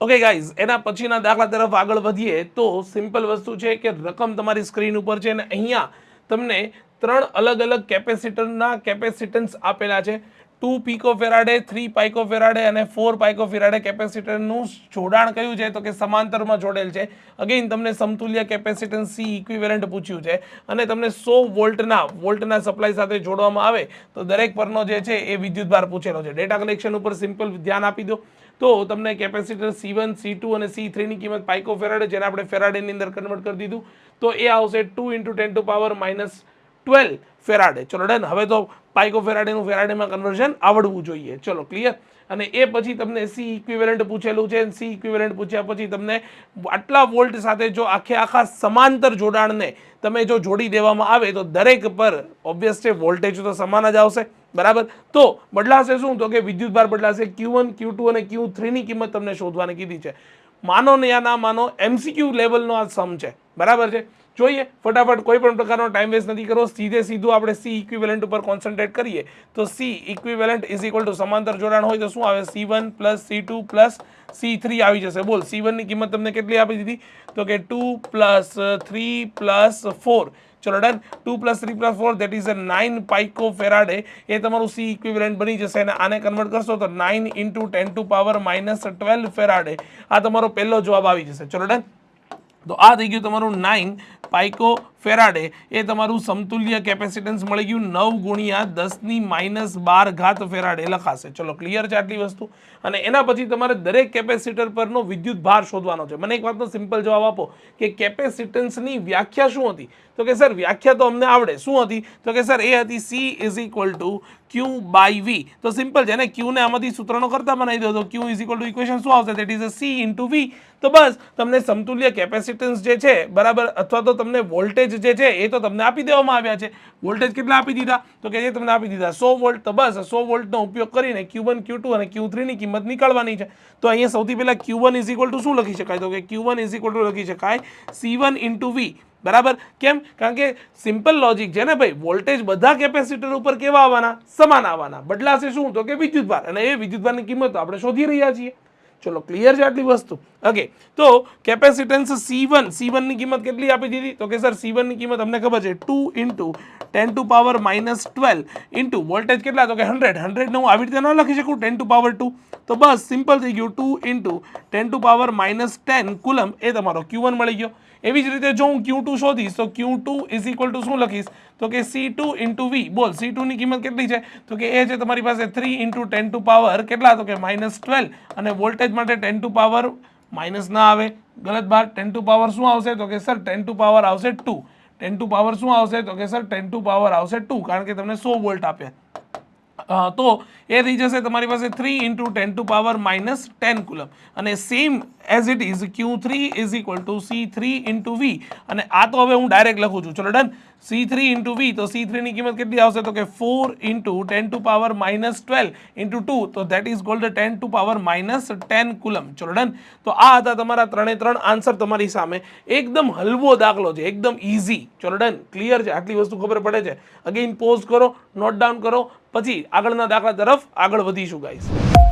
Okay guys એના પછીના દાખલા તરફ આગળ વધીએ તો સિમ્પલ વસ્તુ છે કે રકમ તમારી સ્ક્રીન ઉપર છે અને અહીંયા તમને ત્રણ અલગ અલગ કેપેસિટરના કેપેસિટન્સ આપેલા છે. Two pico faraday, three pico faraday અને ફોર પાઇકો ફેરાડે કેપેસિટરનું જોડાણ કયું છે? તો કે સમાંતરમાં જોડેલ છે. અગેઇન તમને સમતુલ્ય કેપેસિટન્સ સી ઇક્વિવેલન્ટ પૂછ્યું છે. અને તમને સો વોલ્ટના વોલ્ટના સપ્લાય સાથે જોડવામાં આવે, તો દરેક પરનો જે છે એ વિદ્યુતભાર પૂછેલો છે. ડેટા કલેક્શન ઉપર સિમ્પલ ધ્યાન આપી દો. તો તમને capacitor C one, C two અને સી થ્રીની કિંમત પાઇકો ફેરાડે, જેને આપણે ફેરાડેની અંદર કન્વર્ટ કરી દીધું. તો એ આવશે two into ten to power minus twelve faraday. ચલો ડન. હવે તો પાઇકો ફેરાડેનું ફેરાડેમાં કન્વર્ઝન આવડવું જોઈએ. ચલો ક્લિયર અને એ પછી તમને સી ઇક્વિવેલન્ટ પૂછેલું છે સી ઇક્વિવેલન્ટ પૂછ્યા પછી તમને આટલા વોલ્ટ સાથે જો આખે આખા સમાંતર જોડાણને તમે જો જોડી દેવામાં આવે તો દરેક પર ઓબ્વિયસ છે વોલ્ટેજ તો સમાન જ આવશે. બરાબર? તો બદલાશે શું? તો કે વિદ્યુતભાર બદલાશે ક્યુ વન ક્યુ ટુ અને ક્યુ થ્રીની કિંમત તમને શોધવાની કીધી છે. માનો ને યા ના માનો એમસીક્યુ લેવલનો આ સમ છે. બરાબર છે? જોઈએ, ફટાફટ કોઈ પણ પ્રકારનો ટાઈમ વેસ્ટ નથી કરવો, સીધે સીધું આપણે સી ઇક્વિવેલન્ટ ઉપર કોન્સન્ટ્રેટ કરીએ. તો C equivalent is equal to સમાંતર જોડાણ હોય તો શું આવે? C one plus C two plus C three આવી જશે. બોલ સી વનની કિંમત તમને કેટલી આપી દીધી? તો કે two plus three plus four ચલો done. Two plus three plus four that is a nine pico faraday. એ તમારું સી ઇક્વિવેલન્ટ બની જશે અને આને કન્વર્ટ કરશો તો nine into ten to power minus twelve faraday. આ તમારો પહેલો જવાબ આવી જશે. ચલો ડન. તો આ થઈ ગયું તમારું નાઇન પાઇકો ફેરાડે એ તમારું સમતુલ્ય કેપેસિટન્સ મળી ગયું નવ ગુણ્યા દસની માઇનસ બાર ઘાત ફેરાડે લખાશે. ચલો ક્લિયર છે આટલી વસ્તુ? અને એના પછી તમારે દરેક કેપેસિટર પરનો વિદ્યુત ભાર શોધવાનો છે. મને એક વાતનો સિમ્પલ જવાબ આપો કે કેપેસિટન્સની વ્યાખ્યા શું હતી? તો કે સર વ્યાખ્યા તો અમને આવડે. શું હતી? તો કે સર એ હતી C is equal to Q by V તો સિમ્પલ છે ને? ક્યુને આમાંથી સૂત્રનો કરતા બનાવી દો. તો Q is equal to equation શું આવશે? That is a C into V તો બસ, તમને સમતુલ્ય કેપેસિટન્સ જે છે, બરાબર, અથવા તો તમને વોલ્ટેજ જે છે, એ તો તમને આપી દેવામાં આવ્યા છે. વોલ્ટેજ કેટલા આપી દીધા? તો કે જે તમને આપી દીધા, સો વોલ્ટ તો બસ સો વોલ્ટનો ઉપયોગ કરીને ક્યુ વન ક્યુ ટુ અને ક્યુ થ્રીની કિંમત નીકાળવાની છે. તો અહીંયા સૌથી પહેલાં Q one is equal to શું લખી શકાય? તો કે Q one is equal to લખી શકાય સી વન ઇન્ટુ વી બરાબર? કેમ? કારણ કે સિમ્પલ લોજિક છે ને ભાઈ વોલ્ટેજ બધા કેપેસિટર ઉપર કેવા આવવાના? સમાન આવવાના. બદલાશે શું? તો કે વિદ્યુતભાર. અને એ વિદ્યુતભારની કિંમત આપણે શોધી રહ્યા છીએ. ચલો ક્લિયર છે આટલી વસ્તુ? ઓકે તો કેપેસિટન્સ સી વન સી વનની કિંમત કેટલી આપી દીધી? તો કે સર સી વનની કિંમત અમને ખબર છે two into ten to power minus twelve into voltage કેટલા? તો કે હંડ્રેડ હંડ્રેડને હું આવી રીતે ન લખી શકું ટેન ટુ પાવર ટુ તો બસ સિમ્પલ થઈ ગયું two into ten to power minus ten coulomb એ તમારો ક્યુ વન મળી ગયો. એવી જ રીતે જો હું ક્યુ ટુ શોધીશ, તો Q two is equal to શું લખીશ? તો કે સી ટુ ઇન્ટુ વી બોલ સી ટુની કિંમત કેટલી છે? તો કે એ છે તમારી પાસે three into ten to power કેટલા? તો કે માઇનસ ટ્વેલ્વ અને વોલ્ટેજ માટે ટેન ટુ પાવર માઇનસ ના આવે. ગલત બાર, ટેન ટુ પાવર શું આવશે? તો કે, સર, ટેન ટુ પાવર આવશે ટુ. ટેન ટુ પાવર શું આવશે? તો કે, સર, ટેન ટુ પાવર આવશે ટુ, કારણ કે તમને સો વોલ્ટ આપ્યા. તો એ થઈ જશે તમારી પાસે three into ten to power minus ten coulomb અને same as it is, Q three is equal to C three into V. અને આ તો હવે હું ડાયરેક્ટ લખું છું. ચલો, done? C three into V તો સી થ્રીની કિંમત કેટલી આવશે? તો કે four into ten to power minus twelve into two તો that is gold ten to power minus ten coulomb ચલો ડન તો આ હતા તમારા ત્રણે ત્રણ આન્સર તમારી સામે. એકદમ હલવો દાખલો છે, એકદમ ઇઝી ચલો ડન ક્લિયર છે? આટલી વસ્તુ ખબર પડે છે. અગેઇન પોઝ કરો નોટ ડાઉન કરો. પછી આગળના દાખલા તરફ આગળ વધીશું ગાઈસ